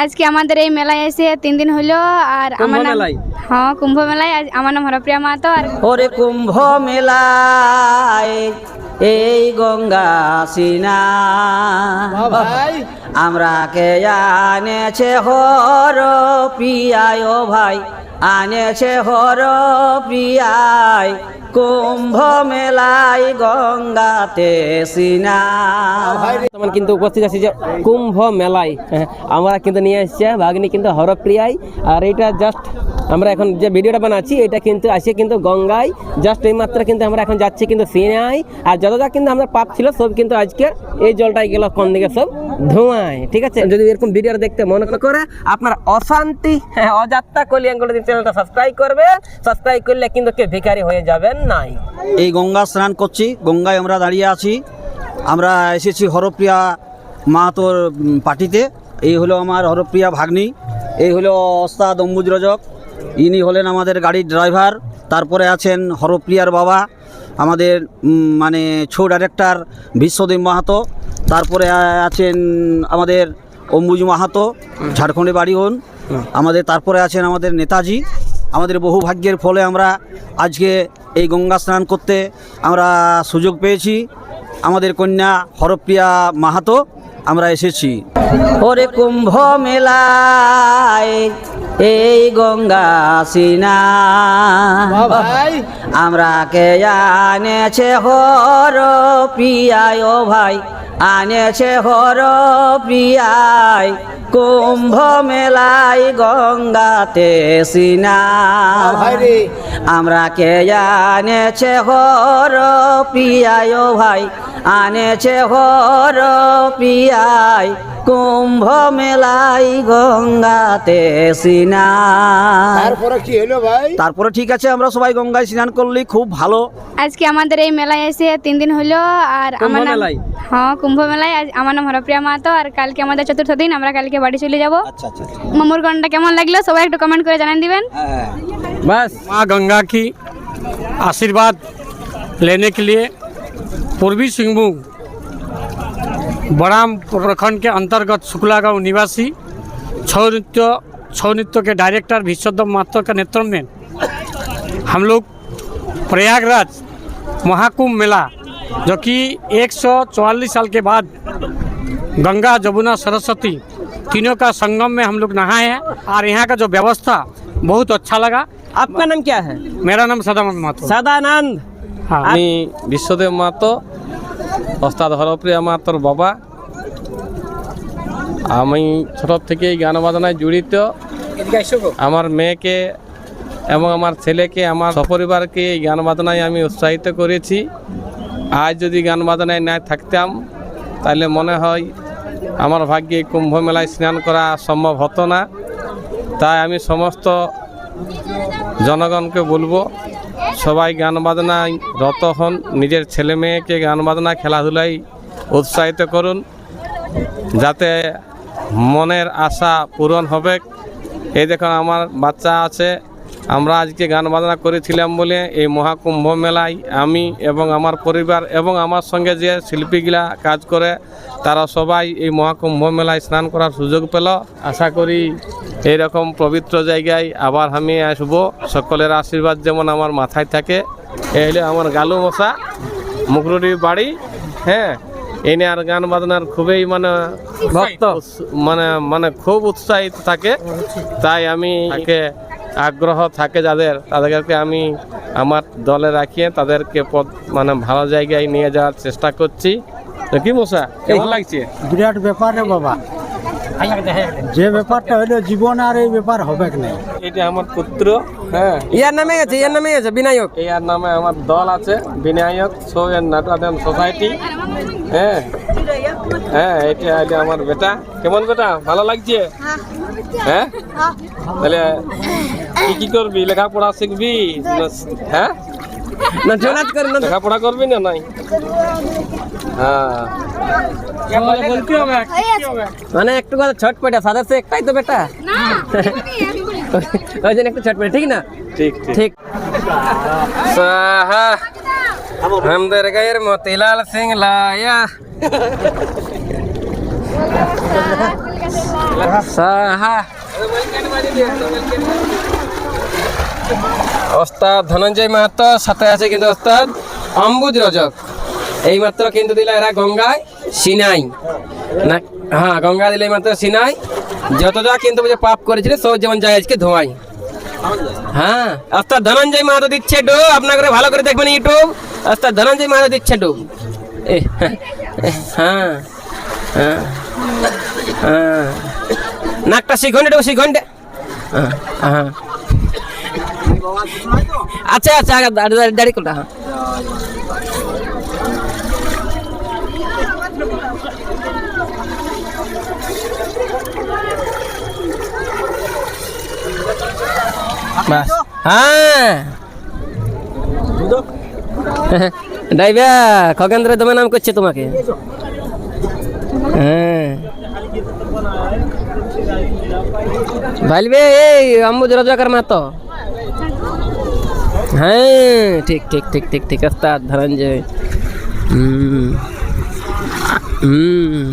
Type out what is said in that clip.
আজকে আমাদের এই মেলায় এসে তিন দিন হলো আর আমার নাম হ্যাঁ কুম্ভ মেলায়। আজ আমার নাম হরপ্রিয়া মাহাতো আর ওরে কুম্ভ মেলায় এই গঙ্গা সিনা। আমরা কে আনেছে হর প্রিয়ায় ও ভাই। আনেছে হর প্রিয়ায় কুম্ভ মেলায় গঙ্গাতে সিনা কিন্তু উপস্থিত আছি যে কুম্ভ মেলায়। হ্যাঁ, আমরা কিন্তু নিয়ে এসেছি ভাগ্নি কিন্তু হরপ্রিয়ায় আর এটা জাস্ট আমরা এখন যে ভিডিওটা বানাচ্ছি এটা কিন্তু আছে কিন্তু গঙ্গায়। জাস্ট এই মাত্র কিন্তু আমরা এখন যাচ্ছি কিন্তু সিনাই আর যতটা কিন্তু আমরা পাপ ছিল সব কিন্তু আজকে এই জলটাই গেল কোন দিকে সব ধোঁয়ায় ঠিক আছে? যদি এরকম ভিডিও দেখতে মনে করে আপনার অশান্তি হ্যাঁ, অযাত্রা কলিয়াঙ্গুলো চ্যানেলটা সাবস্ক্রাইব করবেন সাবস্ক্রাইব করলে কিন্তু কে ভিখারি হয়ে যাবেন নাই। এই গঙ্গা স্নান করছি। গঙ্গায় আমরা দাঁড়িয়ে আছি। আমরা এসেছি হরপ্রিয়া মাহাতোর পার্টিতে। এই হলো আমার হরপ্রিয়া ভাগ্নি। এই হলো ওস্তাদ অম্বুজ রজক। ইনি হলেন আমাদের গাড়ির ড্রাইভার। তারপরে আছেন হরপ্রিয়ার বাবা। আমাদের মানে ছো ডাইরেক্টর বিশ্বদেব মাহাতো। তারপরে আছেন আমাদের অম্বুজ মাহাতো। ঝাড়খণ্ডে বাড়ি হন। আমাদের তারপরে আছেন আমাদের নেতাজি। আমাদের বহু ভাগ্যের ফলে আমরা আজকে এই গঙ্গা স্নান করতে আমরা সুযোগ পেয়েছি। আমাদের কন্যা হরপ্রিয়া মাহাতো, আমরা এসেছি। ওরে কুম্ভ মেলায় এই গঙ্গা সিনা। আমরা কে আনেছে হর প্রিয়ায় ও ভাই আনেছে হর প্রিয়ায় কুম্ভ মেলায় গঙ্গাতে সিনা। আমরা কে আনেছে হর প্রিয়ায় ও ভাই আনেছে হর প্রিয়ায় কুম্ভ মেলায় গঙ্গাতে সিনা তারপরে কি হলো ভাই তারপরে ঠিক আছে আমরা সবাই গঙ্গায় স্নান করলি খুব ভালো আজকে আমাদের এই মেলায় এসে তিন দিন হলো আর আমার নাম মেলায়? হ্যাঁ কুম্ভ মেলায় আজ আমার নাম হরপ্রিয়া মাহাতো আর কালকে আমাদের চতুর্থ দিন আমরা কালকে বাড়ি চলে যাব আচ্ছা আচ্ছা মামুর গানটা কেমন লাগলো সবাই একটু কমেন্ট করে জানান দিবেন হ্যাঁ बस माँ गंगा की आशीर्वाद लेने के लिए पूर्वी सिंहभूम बड़ाम प्रखंड के अंतर्गत शुक्ला गाँव निवासी छौ नृत्य छौ नृत्य के डायरेक्टर विश्वदम महतो के नेतृत्व में हम लोग प्रयागराज महाकुंभ मेला जो कि 144 साल के बाद गंगा जमुना सरस्वती तीनों का संगम में हम लोग नहाए हैं और यहाँ का जो व्यवस्था बहुत अच्छा लगा। आपका नाम क्या है? मेरा नाम सदानंद महतो सदानंद। हाँ। विश्वदेव महतो ওস্তাদ হরপ্রিয়া তোর বাবা। আমি ছোট থেকেই গান বাজনায় জড়িত। আমার মেয়েকে এবং আমার ছেলেকে আমার সপরিবারকে এই গান বাজনায় আমি উৎসাহিত করেছি। আজ যদি গান বাজনায় না থাকতাম তাহলে মনে হয় আমার ভাগ্যে কুম্ভ মেলায় স্নান করা সম্ভব হতো না। তাই আমি সমস্ত জনগণকে বলব সবাই গান বাজনায় রত হন, নিজের ছেলে মেয়েকে গান বাজনা খেলাধুলায় উৎসাহিত করুন, যাতে মনের আশা পূরণ হবে। এই দেখুন, আমার বাচ্চা আছে। আমরা আজকে গান বাজনা করেছিলাম বলে এই মহাকুম্ভ মেলায় আমি এবং আমার পরিবার এবং আমার সঙ্গে যে শিল্পীগুলা কাজ করে তারা সবাই এই মহাকুম্ভ মেলায় স্নান করার সুযোগ পেল। আশা করি এইরকম পবিত্র জায়গায় আবার আমি আসব। সকলের আশীর্বাদ যেমন আমার মাথায় থাকে। এই হলো আমার গালু মশা মুকরুডির বাড়ি হ্যাঁ এনে আর গান বাজনার খুবই মানে ভক্ত মানে মানে খুব উৎসাহিত থাকে। তাই আমি তাকে আগ্রহ থাকে যাদের তাদেরকে আমি আমার দলে রাখিয়ে তাদেরকে পদ মানে ভালো জায়গায় নিয়ে যাওয়ার চেষ্টা করছি। তো কি মশা কেমন লাগছে? বিরাট ব্যাপার রে বাবা। যে ব্যাপারটা হইল জীবন আর এই ব্যাপার হবে নাই? এটা আমার পুত্র হ্যাঁ। ইয়ার নামে আছে ইয়ার নামে আছে বিনায়ক। এর নামে আমার দল আছে বিনায়ক সো নাটাডান সোসাইটি হ্যাঁ। হ্যাঁ এটা এটা আমার বেটা। কেমন বেটা? ভালো লাগছে? হ্যাঁ? তাহলে কি কি করবি? লেখাপড়া শিখবি? হ্যাঁ? না জোনাত করে না। লেখাপড়া করবি না নাই? হ্যাঁ। মানে একটু কথা ছটপটা সাদা সে একটাই তো বেটা? ওই জন্য একটু ছটপটা ঠিক না? ঠিক ঠিক। ঠিক। সাহা हमदर गैर मोतीलाल सिंह लाया সাহা ওস্তাদ ধনঞ্জয় মাহাতো সাথে আছে কিন্তু ওস্তাদ অম্বুজ রজক এই মাত্র কিন্তু দিল এরা গঙ্গায় সিনাই না হ্যাঁ গঙ্গা দিলে এই মাত্র সিনাই যতটা কিন্তু যে পাপ করেছিল সব যেমন যায় আজকে ধোয়াই হ্যাঁ ওস্তাদ ধনঞ্জয় মাহাতো দিচ্ছে ডুব আপনার করে ভালো করে দেখবেন ইউটিউব ওস্তাদ ধনঞ্জয় মাহাতো দিচ্ছে ডুব হ্যাঁ হ্যাঁ হ্যাঁ নাকটা শিখুন একটু শিখুন হ্যাঁ হ্যাঁ আচ্ছা আচ্ছা দাঁড়ি কোনটা হ্যাঁ হ্যাঁ। ড্রাইভার খগেন্দ্র দমে নাম করছে তোমাকে। হ্যাঁ। ভাইলবে এই আম্বুজ রজাকার মাতো হ্যাঁ ঠিক ঠিক ঠিক ঠিক ঠিক, ওস্তাদ ধনঞ্জয় হুম হুম।